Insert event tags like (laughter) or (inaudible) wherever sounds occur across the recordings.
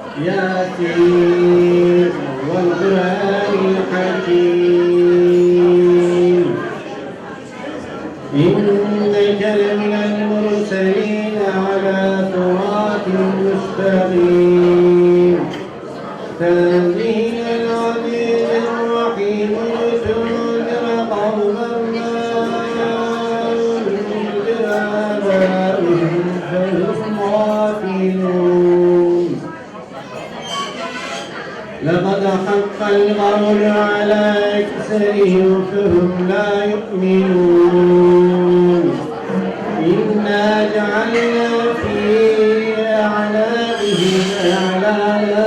ياسين لقد حق القول على أكثرهم فهم لا يؤمنون. إنا جعلنا في أعناقهم أعلانا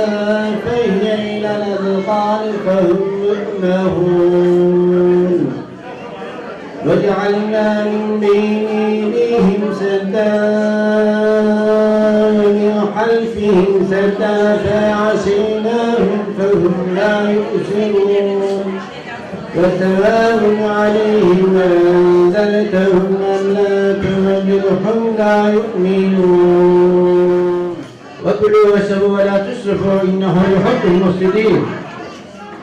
فهي إلى الأذقان فهم مؤمنون وجعلنا من بين أيديهم سدا ومن خلفهم سدا فعصيناهم وسواء عليهم أنزلتهم أم لا تنذرهم لا يؤمنون وكلوا واشربوا ولا تسرفوا إنه يحب المفسدين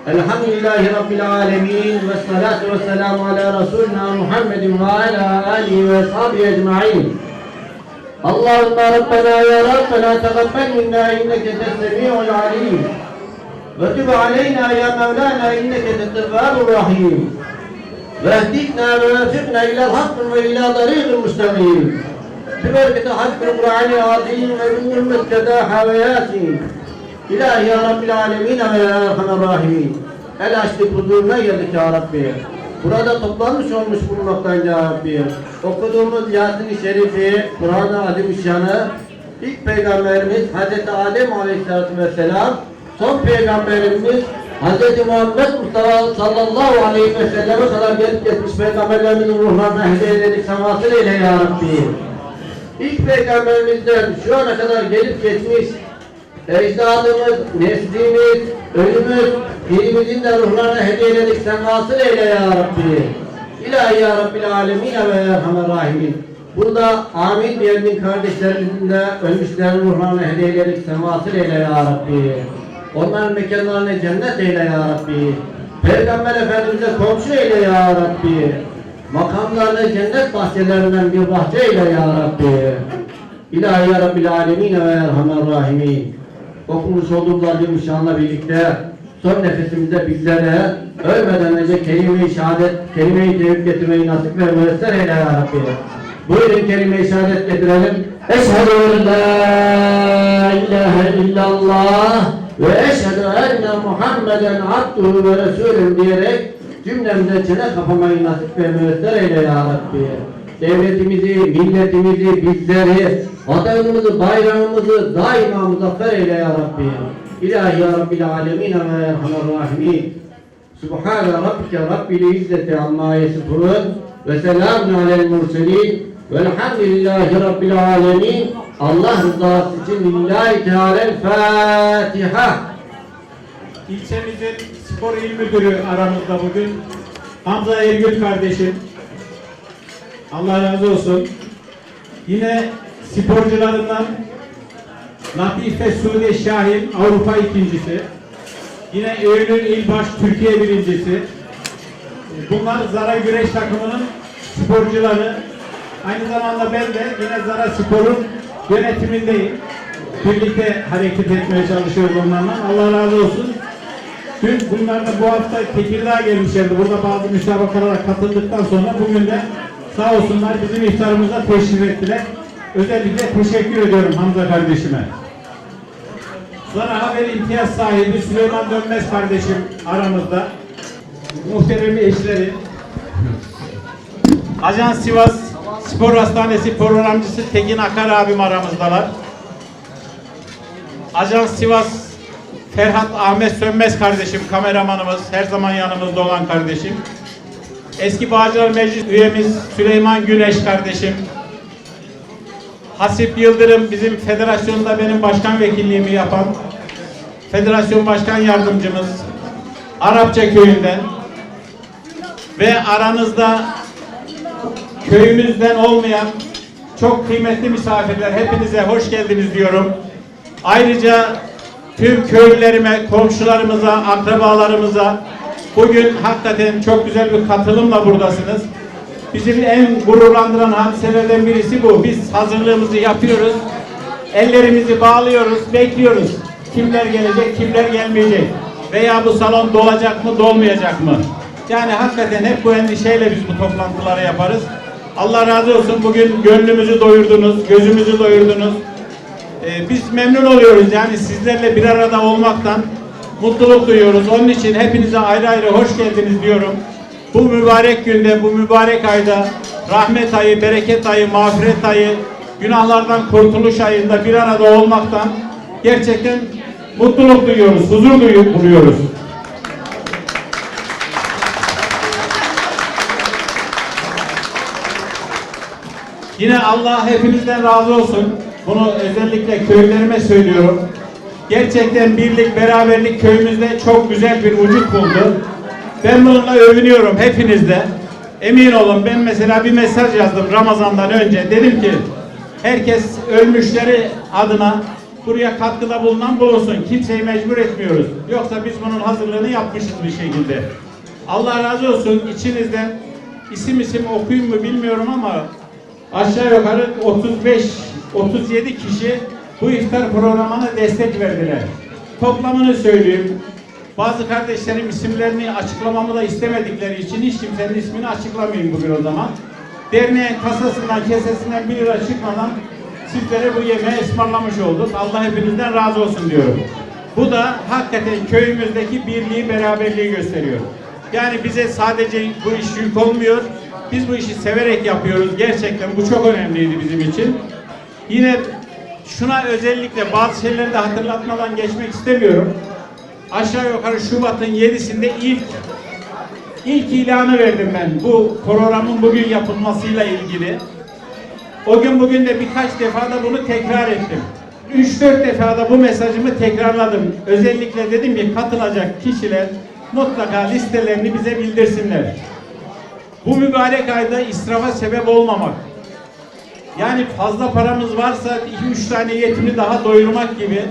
الحمد لله رب العالمين والصلاة والسلام على رسولنا محمد وعلى آله وأصحابه أجمعين اللهم ربنا يا ربنا تقبل منا إنك أنت السميع العليم وتب علينا يا مولانا إنك أنت التواب الرحيم واهدنا ووفقنا إلى الحق وإلى طريق المستقيم ببركة حق القرآن العظيم ومن المسكدة حوياتي İlahi ya Rabbil Alemin ve ya Erhamer Rahimin. El açtık huzuruna geldik ya Rabbi. Burada toplanmış olmuş bulunmaktan ya Rabbi. Okuduğumuz Yasin-i Şerifi, Kur'an-ı Azimüşşan'ı ilk peygamberimiz Hz. Adem Aleyhisselatü Vesselam, son peygamberimiz Hz. Muhammed Mustafa sallallahu aleyhi ve selleme kadar gelip geçmiş peygamberlerimizin ruhlarına hediye ededik semasını eyle ya Rabbi. İlk peygamberimizden şu ana kadar gelip geçmiş ecdadımız, neslimiz, ölümüz, dilimizin de ruhlarına hediyeledik sen vasıl eyle ya Rabbi. İlahi ya Rabbil alemin ve erhamer rahimin. Burada amin diyenin kardeşlerimizin de ölmüşlerin ruhlarına hediyeledik sen vasıl eyle ya Rabbi. Onların mekanlarını cennet eyle ya Rabbi. Peygamber Efendimiz'e komşu eyle ya Rabbi. Makamlarını cennet bahçelerinden bir bahçe eyle ya Rabbi. İlahi ya Rabbil alemin ve erhamer rahimin. Okumuş olduğumuz acım şanla birlikte son nefesimizde bizlere ölmeden önce kelime-i şehadet, kelime-i tevhid getirmeyi nasip ve müessir eyle ya Rabbi. Buyurun kelime-i şehadet getirelim. Eşhedü en la ilahe illallah ve eşhedü enne Muhammeden abduhu ve resulüm diyerek cümlemize çene kapamayı nasip ve müessir eyle ya Rabbi. Devletimizi, milletimizi, bizleri, vatanımızı, bayrağımızı daima muzaffer eyle ya Rabbi. İlahi ya Rabbil alemin ve erhamer rahimin. Subhane rabbike rabbil izzeti amma yasifun ve selamun alel murselin velhamdülillahi rabbil alemin. Allah rızası için lillahi teala'l Fatiha. İlçemizin spor il müdürü aramızda bugün. Hamza Ergül kardeşim. Allah razı olsun. Yine sporcularından Latife Sude Şahin Avrupa ikincisi. Yine Eylül İlbaş Türkiye birincisi. Bunlar Zara Güreş takımının sporcuları. Aynı zamanda ben de yine Zara Spor'un yönetimindeyim. Birlikte hareket etmeye çalışıyoruz onlarla. Allah razı olsun. Dün bunlar da bu hafta Tekirdağ gelmişlerdi. Burada bazı müsabakalara katıldıktan sonra bugün de sağ olsunlar bizim iftarımıza teşrif ettiler. Özellikle teşekkür ediyorum Hamza kardeşime. Sonra haber imtiyaz sahibi Süleyman Dönmez kardeşim aramızda. Muhterem eşleri. Ajans Sivas Spor Hastanesi programcısı Tekin Akar abim aramızdalar. Ajans Sivas Ferhat Ahmet Sönmez kardeşim, kameramanımız, her zaman yanımızda olan kardeşim. Eski Bağcılar Meclis üyemiz Süleyman Güneş kardeşim. Hasip Yıldırım bizim federasyonda benim başkan vekilliğimi yapan federasyon başkan yardımcımız Arapça köyünden ve aranızda köyümüzden olmayan çok kıymetli misafirler hepinize hoş geldiniz diyorum. Ayrıca tüm köylülerime, komşularımıza, akrabalarımıza bugün hakikaten çok güzel bir katılımla buradasınız. Bizim en gururlandıran hadiselerden birisi bu. Biz hazırlığımızı yapıyoruz. Ellerimizi bağlıyoruz, bekliyoruz. Kimler gelecek, kimler gelmeyecek. Veya bu salon dolacak mı, dolmayacak mı? Yani hakikaten hep bu endişeyle biz bu toplantıları yaparız. Allah razı olsun bugün gönlümüzü doyurdunuz, gözümüzü doyurdunuz. Ee, biz memnun oluyoruz yani sizlerle bir arada olmaktan mutluluk duyuyoruz. Onun için hepinize ayrı ayrı hoş geldiniz diyorum. Bu mübarek günde, bu mübarek ayda rahmet ayı, bereket ayı, mağfiret ayı, günahlardan kurtuluş ayında bir arada olmaktan gerçekten mutluluk duyuyoruz, huzur duyu- duyuyoruz. Yine Allah hepinizden razı olsun. Bunu özellikle köylerime söylüyorum. Gerçekten birlik, beraberlik köyümüzde çok güzel bir vücut buldu. Ben bununla övünüyorum hepinizde. Emin olun ben mesela bir mesaj yazdım Ramazan'dan önce. Dedim ki herkes ölmüşleri adına buraya katkıda bulunan bulunsun. Kimseyi mecbur etmiyoruz. Yoksa biz bunun hazırlığını yapmışız bir şekilde. Allah razı olsun içinizden isim isim okuyayım mı bilmiyorum ama aşağı yukarı 35 37 kişi bu iftar programına destek verdiler. Toplamını söyleyeyim. Bazı kardeşlerim isimlerini açıklamamı da istemedikleri için hiç kimsenin ismini açıklamayayım bugün o zaman. Derneğin kasasından kesesinden 1 lira çıkmadan sizlere bu yemeği ısmarlamış olduk. Allah hepinizden razı olsun diyorum. Bu da hakikaten köyümüzdeki birliği, beraberliği gösteriyor. Yani bize sadece bu iş yük olmuyor. Biz bu işi severek yapıyoruz. Gerçekten bu çok önemliydi bizim için. Yine şuna özellikle bazı şeyleri de hatırlatmadan geçmek istemiyorum. Aşağı yukarı Şubat'ın 7'sinde ilk ilk ilanı verdim ben bu programın bugün yapılmasıyla ilgili. O gün bugün de birkaç defa da bunu tekrar ettim. 3-4 defa da bu mesajımı tekrarladım. Özellikle dedim ki katılacak kişiler mutlaka listelerini bize bildirsinler. Bu mübarek ayda israfa sebep olmamak. Yani fazla paramız varsa 2-3 tane yetimi daha doyurmak gibi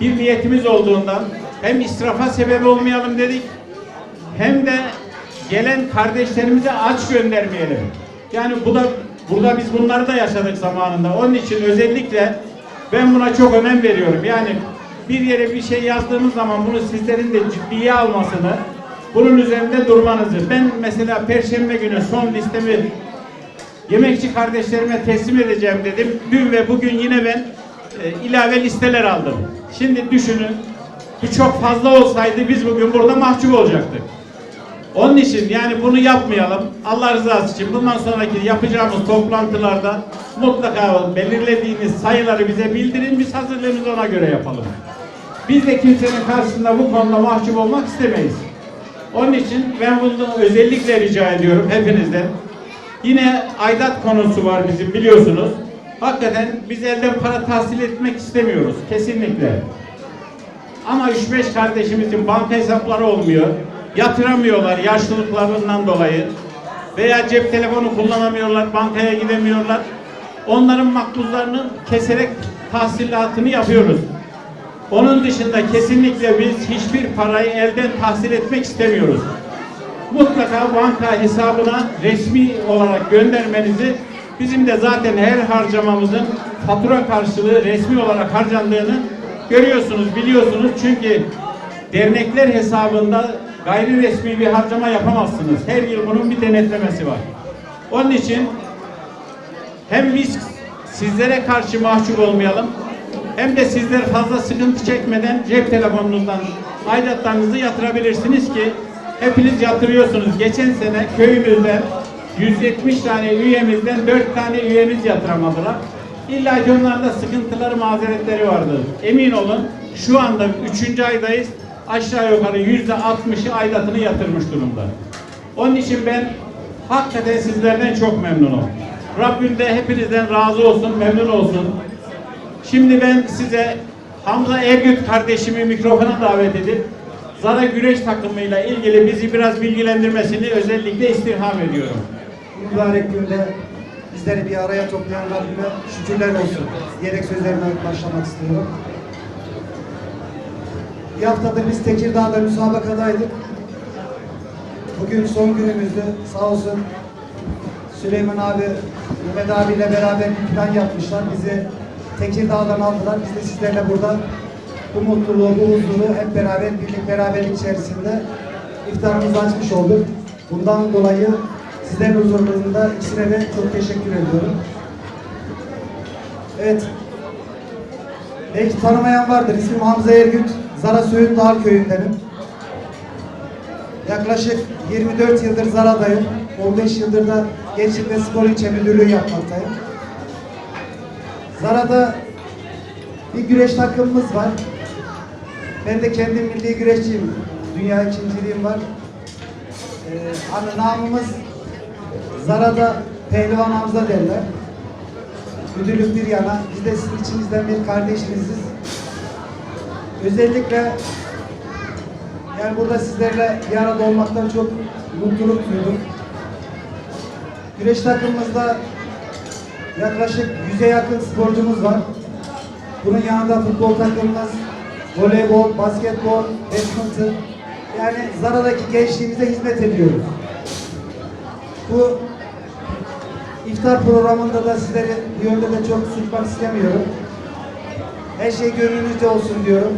bir niyetimiz olduğundan hem israfa sebep olmayalım dedik hem de gelen kardeşlerimize aç göndermeyelim. Yani bu da burada biz bunları da yaşadık zamanında. Onun için özellikle ben buna çok önem veriyorum. Yani bir yere bir şey yazdığımız zaman bunu sizlerin de ciddiye almasını, bunun üzerinde durmanızı. Ben mesela Perşembe günü son listemi yemekçi kardeşlerime teslim edeceğim dedim. Dün ve bugün yine ben e, ilave listeler aldım. Şimdi düşünün, bu çok fazla olsaydı biz bugün burada mahcup olacaktık. Onun için yani bunu yapmayalım. Allah rızası için bundan sonraki yapacağımız toplantılarda mutlaka belirlediğiniz sayıları bize bildirin. Biz hazırlığımızı ona göre yapalım. Biz de kimsenin karşısında bu konuda mahcup olmak istemeyiz. Onun için ben bunu özellikle rica ediyorum hepinizden. Yine aidat konusu var bizim biliyorsunuz. Hakikaten biz elden para tahsil etmek istemiyoruz. Kesinlikle. Ama 3-5 kardeşimizin banka hesapları olmuyor. Yatıramıyorlar yaşlılıklarından dolayı. Veya cep telefonu kullanamıyorlar, bankaya gidemiyorlar. Onların makbuzlarını keserek tahsilatını yapıyoruz. Onun dışında kesinlikle biz hiçbir parayı elden tahsil etmek istemiyoruz. Mutlaka banka hesabına resmi olarak göndermenizi bizim de zaten her harcamamızın fatura karşılığı resmi olarak harcandığını görüyorsunuz, biliyorsunuz. Çünkü dernekler hesabında gayri resmi bir harcama yapamazsınız. Her yıl bunun bir denetlemesi var. Onun için hem biz sizlere karşı mahcup olmayalım hem de sizler fazla sıkıntı çekmeden cep telefonunuzdan aidatlarınızı yatırabilirsiniz ki hepiniz yatırıyorsunuz. Geçen sene köyümüzde 170 tane üyemizden 4 tane üyemiz yatıramadılar. İlla ki onlarda sıkıntıları, mazeretleri vardı. Emin olun şu anda 3. aydayız. Aşağı yukarı %60'ı aidatını yatırmış durumda. Onun için ben hakikaten sizlerden çok memnunum. Rabbim de hepinizden razı olsun, memnun olsun. Şimdi ben size Hamza Ergüt kardeşimi mikrofona davet edip Zara güreş takımıyla ilgili bizi biraz bilgilendirmesini özellikle istirham ediyorum. Mübarek günde bizleri bir araya toplayan Rabbime şükürler olsun diyerek sözlerime başlamak istiyorum. Bir haftadır biz Tekirdağ'da müsabakadaydık. Bugün son günümüzdü. Sağ olsun Süleyman abi, Mehmet abiyle beraber bir plan yapmışlar. Bizi Tekirdağ'dan aldılar. Biz de sizlerle burada bu mutluluğu, bu huzuru hep beraber, birlik beraberlik içerisinde iftarımızı açmış olduk. Bundan dolayı sizlerin huzurlarında ikisine de çok teşekkür ediyorum. Evet, Belki tanımayan vardır. İsmim Hamza Ergüt. Zara Söğüt Dağ köyündenim. Yaklaşık 24 yıldır Zara'dayım. 15 yıldır da Gençlik ve Spor İlçe Müdürlüğü yapmaktayım. Zara'da bir güreş takımımız var. Ben de kendim milli güreşçiyim. Dünya ikinciliğim var. Ee, hani namımız Zara'da Pehlivan Hamza derler. Müdürlük bir yana, biz de sizin içinizden bir kardeşiniziz. Özellikle yani burada sizlerle bir arada olmaktan çok mutluluk duydum. Güreş takımımızda yaklaşık 100'e yakın sporcumuz var. Bunun yanında futbol takımımız, voleybol, basketbol, badminton yani Zara'daki gençliğimize hizmet ediyoruz. Bu İftar programında da sizleri bu yönde de çok sıkmak istemiyorum. Her şey gönlünüzce olsun diyorum.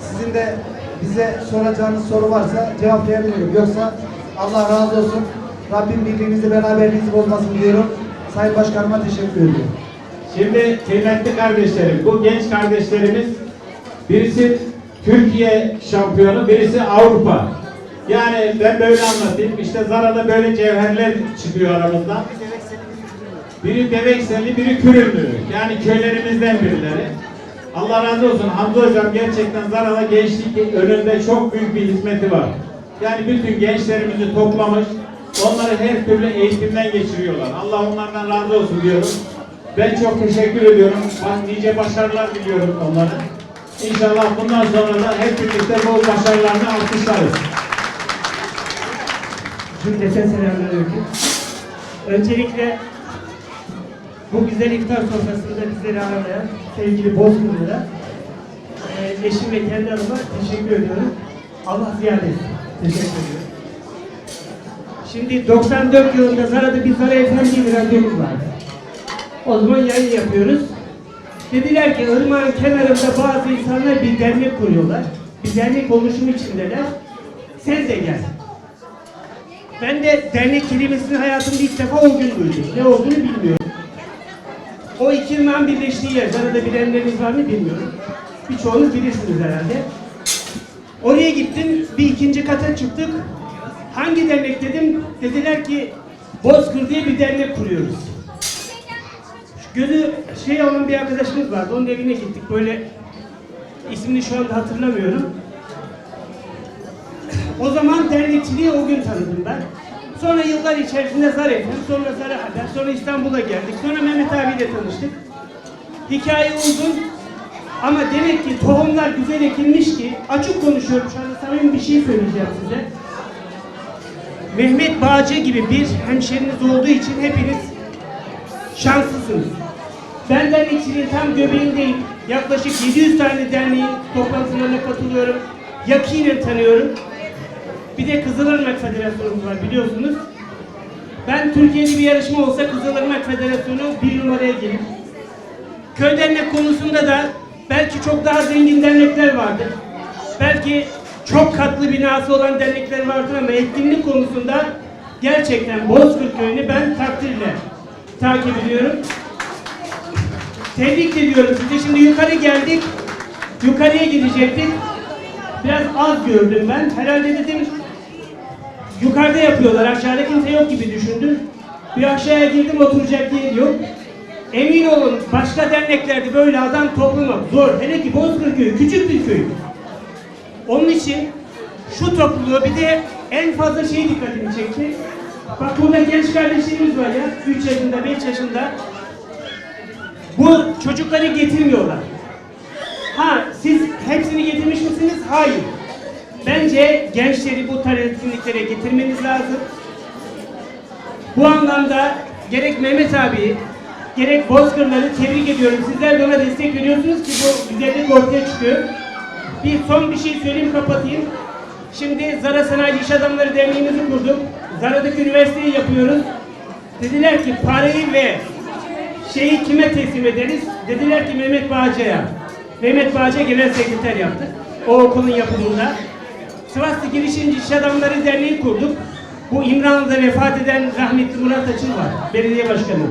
Sizin de bize soracağınız soru varsa cevaplayabilirim. Yoksa Allah razı olsun. Rabbim birliğinizi beraberliğinizi bozmasın diyorum. Sayın Başkanıma teşekkür ediyorum. Şimdi kıymetli kardeşlerim, bu genç kardeşlerimiz birisi Türkiye şampiyonu, birisi Avrupa. Yani ben böyle anlatayım. İşte Zara'da böyle cevherler çıkıyor aramızda. Biri Devekselli, biri Kürünlü. Yani köylerimizden birileri. Allah razı olsun. Hamza Hocam gerçekten Zara'da gençlik önünde çok büyük bir hizmeti var. Yani bütün gençlerimizi toplamış, onları her türlü eğitimden geçiriyorlar. Allah onlardan razı olsun diyorum. Ben çok teşekkür ediyorum. Bak nice başarılar diliyorum onlara. İnşallah bundan sonra da hep birlikte bu başarılarını alkışlarız. Cümleten selamünaleyküm. Öncelikle bu güzel iftar sofrasında bizleri ağırlayan sevgili Bozkırlı'da e, eşim ve kendi adıma teşekkür ediyorum. Allah ziyade etsin. Teşekkür ediyorum. Şimdi 94 yılında Zara'da bir Zara Efendi bir radyomuz vardı. O zaman yayın yapıyoruz. Dediler ki ırmağın kenarında bazı insanlar bir dernek kuruyorlar. Bir dernek oluşumu içindeler. Sen de gel. Ben de dernek kelimesini hayatımda ilk defa o gün duydum. Ne olduğunu bilmiyorum. O iki ırmağın birleştiği yer. Arada bilenleriniz var mı bilmiyorum. Birçoğunuz bilirsiniz herhalde. Oraya gittim, bir ikinci kata çıktık. Hangi dernek dedim, dediler ki Bozkır diye bir dernek kuruyoruz. Gözü şey olan bir arkadaşımız vardı, onun evine gittik. Böyle ismini şu anda hatırlamıyorum. O zaman dernekçiliği o gün tanıdım ben. Sonra yıllar içerisinde Zar FM, sonra Zar Haber, sonra İstanbul'a geldik. Sonra Mehmet abiyle tanıştık. Hikaye uzun ama demek ki tohumlar güzel ekilmiş ki, açık konuşuyorum şu anda samimi bir şey söyleyeceğim size. Mehmet Bağcı gibi bir hemşeriniz olduğu için hepiniz şanslısınız. Ben dernekçiliğin tam göbeğindeyim. Yaklaşık 700 tane derneğin toplantılarına katılıyorum. Yakinen tanıyorum. Bir de Kızılırmak Federasyonumuz var biliyorsunuz. Ben Türkiye'de bir yarışma olsa Kızılırmak Federasyonu bir numaraya gelir. Köy dernek konusunda da belki çok daha zengin dernekler vardır. Belki çok katlı binası olan dernekler vardır ama etkinlik konusunda gerçekten Bozkır Köyü'nü ben takdirle takip ediyorum. Tebrik ediyorum sizi. Şimdi yukarı geldik. Yukarıya gidecektik. Biraz az gördüm ben. Herhalde dedim yukarıda yapıyorlar. Aşağıda kimse yok gibi düşündüm. Bir aşağıya girdim oturacak yer yok. Emin olun başka derneklerde böyle adam toplamak zor. Hele ki Bozkır Köyü küçük bir köy. Onun için şu topluluğu bir de en fazla şey dikkatimi çekti. Bak burada genç kardeşlerimiz var ya. 3 yaşında, 5 yaşında. Bu çocukları getirmiyorlar. Ha siz hepsini getirmiş misiniz? Hayır. Bence gençleri bu tarz etkinliklere getirmeniz lazım. Bu anlamda gerek Mehmet abi, gerek Bozkırları tebrik ediyorum. Sizler de ona destek veriyorsunuz ki bu güzellik ortaya çıkıyor. Bir son bir şey söyleyeyim kapatayım. Şimdi Zara Sanayi İş Adamları Derneğimizi kurduk. Zara'daki üniversiteyi yapıyoruz. Dediler ki parayı ve şeyi kime teslim ederiz? Dediler ki Mehmet Bağcı'ya. Mehmet Bağcı genel sekreter yaptık. O okulun yapımında. Sivaslı Girişimci İş Adamları Derneği kurduk. Bu İmralı'da vefat eden rahmetli Murat Açıl var. Belediye başkanı.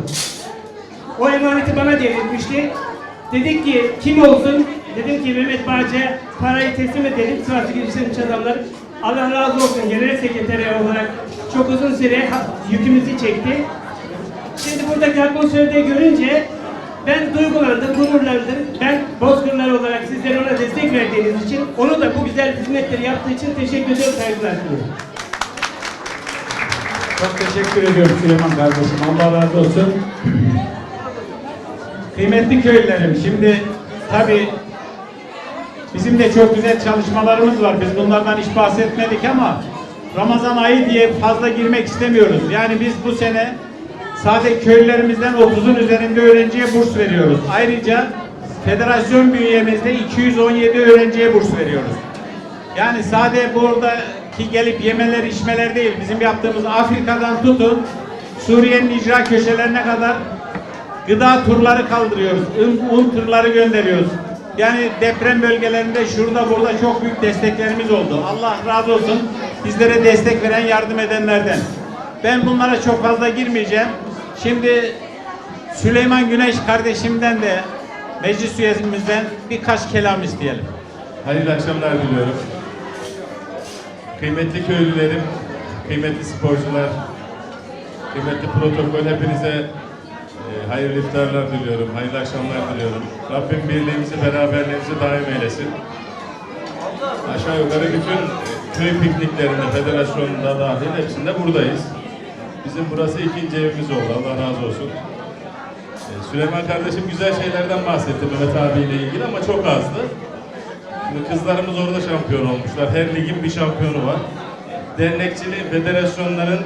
O emaneti bana devretmişti. Dedik ki kim olsun? Dedim ki Mehmet Bağcı'ya parayı teslim edelim. Sivaslı Girişimci Adamları. Allah razı olsun genel sekreteri olarak çok uzun süre yükümüzü çekti. Şimdi buradaki atmosferde görünce ben duygulandım, gururlandım. Ben Bozkırlar olarak sizlere ona destek verdiğiniz için, onu da bu güzel hizmetleri yaptığı için teşekkür ediyorum, saygılar sunuyorum. Çok teşekkür ediyorum Süleyman kardeşim. Allah razı olsun. Kıymetli köylülerim, şimdi tabii bizim de çok güzel çalışmalarımız var. Biz bunlardan hiç bahsetmedik ama Ramazan ayı diye fazla girmek istemiyoruz. Yani biz bu sene sadece köylülerimizden 30'un üzerinde öğrenciye burs veriyoruz. Ayrıca federasyon bünyemizde 217 öğrenciye burs veriyoruz. Yani sadece buradaki gelip yemeler içmeler değil. Bizim yaptığımız Afrika'dan tutun Suriye'nin icra köşelerine kadar gıda turları kaldırıyoruz. Un, turları gönderiyoruz. Yani deprem bölgelerinde şurada burada çok büyük desteklerimiz oldu. Allah razı olsun bizlere destek veren, yardım edenlerden. Ben bunlara çok fazla girmeyeceğim. Şimdi Süleyman Güneş kardeşimden de meclis üyemizden birkaç kelam isteyelim. Hayırlı akşamlar diliyorum. Kıymetli köylülerim, kıymetli sporcular, kıymetli protokol hepinize hayırlı iftarlar diliyorum, hayırlı akşamlar diliyorum. Rabbim birliğimizi, beraberliğimizi daim eylesin. Aşağı yukarı bütün e, köy pikniklerinde, federasyonunda dahil hepsinde buradayız. Bizim burası ikinci evimiz oldu, Allah razı olsun. E, Süleyman kardeşim güzel şeylerden bahsetti Mehmet abiyle ilgili ama çok azdı. Şimdi kızlarımız orada şampiyon olmuşlar. Her ligin bir şampiyonu var. Dernekçiliği, federasyonların,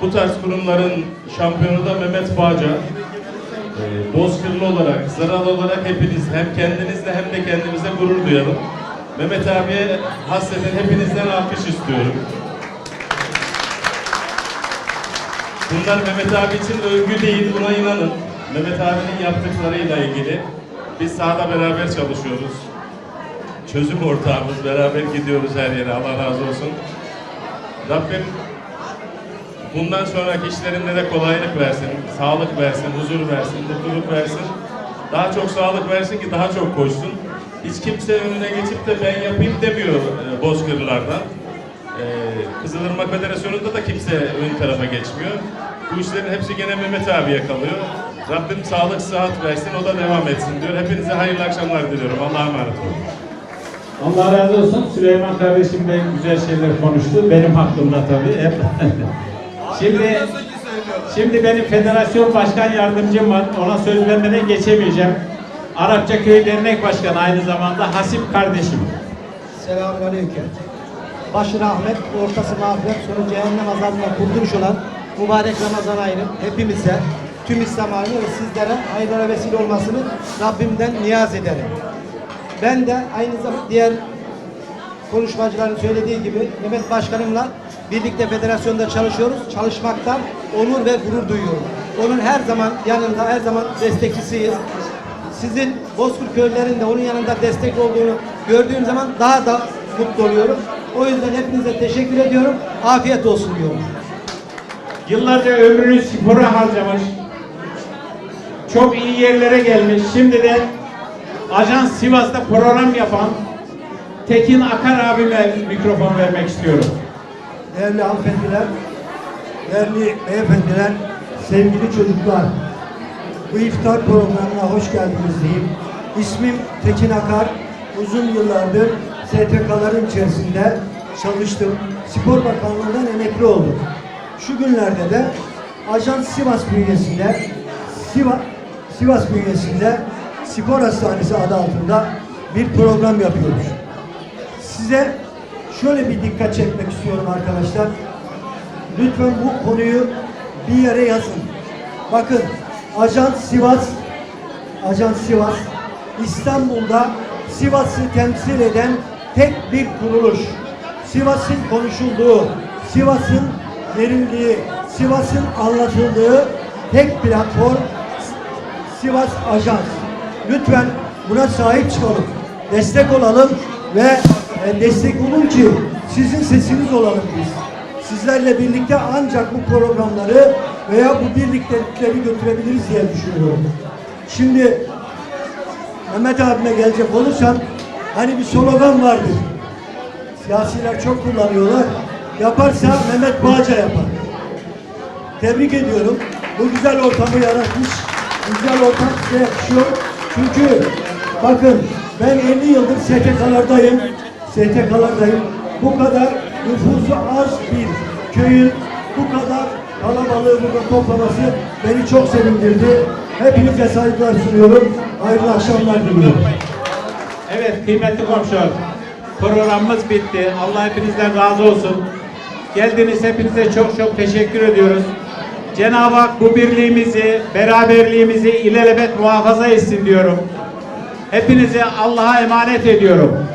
bu tarz kurumların şampiyonu da Mehmet Bağca. Ee, Bozkırlı olarak, Zaralı olarak hepiniz hem kendinizle hem de kendimize gurur duyalım. Mehmet abiye hasreten hepinizden alkış istiyorum. Bunlar Mehmet abi için övgü değil, buna inanın. Mehmet abinin yaptıklarıyla ilgili biz sahada beraber çalışıyoruz çözüm ortağımız. Beraber gidiyoruz her yere. Allah razı olsun. Rabbim bundan sonraki işlerinde de kolaylık versin, sağlık versin, huzur versin, mutluluk versin. Daha çok sağlık versin ki daha çok koşsun. Hiç kimse önüne geçip de ben yapayım demiyor e, Bozkırlılardan. E, Kızılırmak Federasyonu'nda da kimse ön tarafa geçmiyor. Bu işlerin hepsi gene Mehmet abiye kalıyor. Rabbim sağlık, sıhhat versin, o da devam etsin diyor. Hepinize hayırlı akşamlar diliyorum. Allah'a emanet olun. Allah razı olsun. Süleyman kardeşim de güzel şeyler konuştu. Benim hakkımda tabii. (laughs) şimdi şimdi benim federasyon başkan yardımcım var. Ona söz vermeden geçemeyeceğim. Arapça Köy Dernek Başkanı aynı zamanda Hasip kardeşim. Selamünaleyküm. Başı rahmet, ortası mağfiret, sonu cehennem azabına kurtuluş olan mübarek Ramazan ayının hepimize, tüm İslam alemine ve sizlere hayırlara vesile olmasını Rabbimden niyaz ederim. Ben de aynı zamanda diğer konuşmacıların söylediği gibi Mehmet Başkanımla birlikte federasyonda çalışıyoruz. Çalışmaktan onur ve gurur duyuyorum. Onun her zaman yanında, her zaman destekçisiyiz. Sizin Bozkır köylerinde onun yanında destek olduğunu gördüğüm zaman daha da mutlu oluyorum. O yüzden hepinize teşekkür ediyorum. Afiyet olsun diyorum. Yıllarca ömrünü spora harcamış. Çok iyi yerlere gelmiş. Şimdi de Ajans Sivas'ta program yapan Tekin Akar abime mikrofon vermek istiyorum. Değerli hanımefendiler, değerli beyefendiler, sevgili çocuklar. Bu iftar programına hoş geldiniz diyeyim. İsmim Tekin Akar. Uzun yıllardır STK'ların içerisinde çalıştım. Spor Bakanlığı'ndan emekli oldum. Şu günlerde de Ajans Sivas bünyesinde Sivas, Sivas bünyesinde Spor Hastanesi adı altında bir program yapıyoruz. Size şöyle bir dikkat çekmek istiyorum arkadaşlar. Lütfen bu konuyu bir yere yazın. Bakın Ajans Sivas Ajans Sivas İstanbul'da Sivas'ı temsil eden tek bir kuruluş. Sivas'ın konuşulduğu, Sivas'ın verildiği, Sivas'ın anlatıldığı tek platform Sivas Ajans. Lütfen buna sahip çıkalım. Destek olalım ve destek olun ki sizin sesiniz olalım biz. Sizlerle birlikte ancak bu programları veya bu birliktelikleri götürebiliriz diye düşünüyorum. Şimdi Mehmet abime gelecek olursam hani bir slogan vardır. Siyasiler çok kullanıyorlar. Yaparsa Mehmet Bağca yapar. Tebrik ediyorum. Bu güzel ortamı yaratmış. Güzel ortam size yakışıyor. Çünkü bakın ben 50 yıldır STK'lardayım. STK'lardayım. Bu kadar nüfusu az bir köyün bu kadar kalabalığı burada toplaması beni çok sevindirdi. Hepinize saygılar sunuyorum. Hayırlı akşamlar diliyorum. Evet kıymetli komşular. Programımız bitti. Allah hepinizden razı olsun. Geldiniz hepinize çok çok teşekkür ediyoruz. Cenab-ı Hak bu birliğimizi, beraberliğimizi ilelebet muhafaza etsin diyorum. Hepinizi Allah'a emanet ediyorum.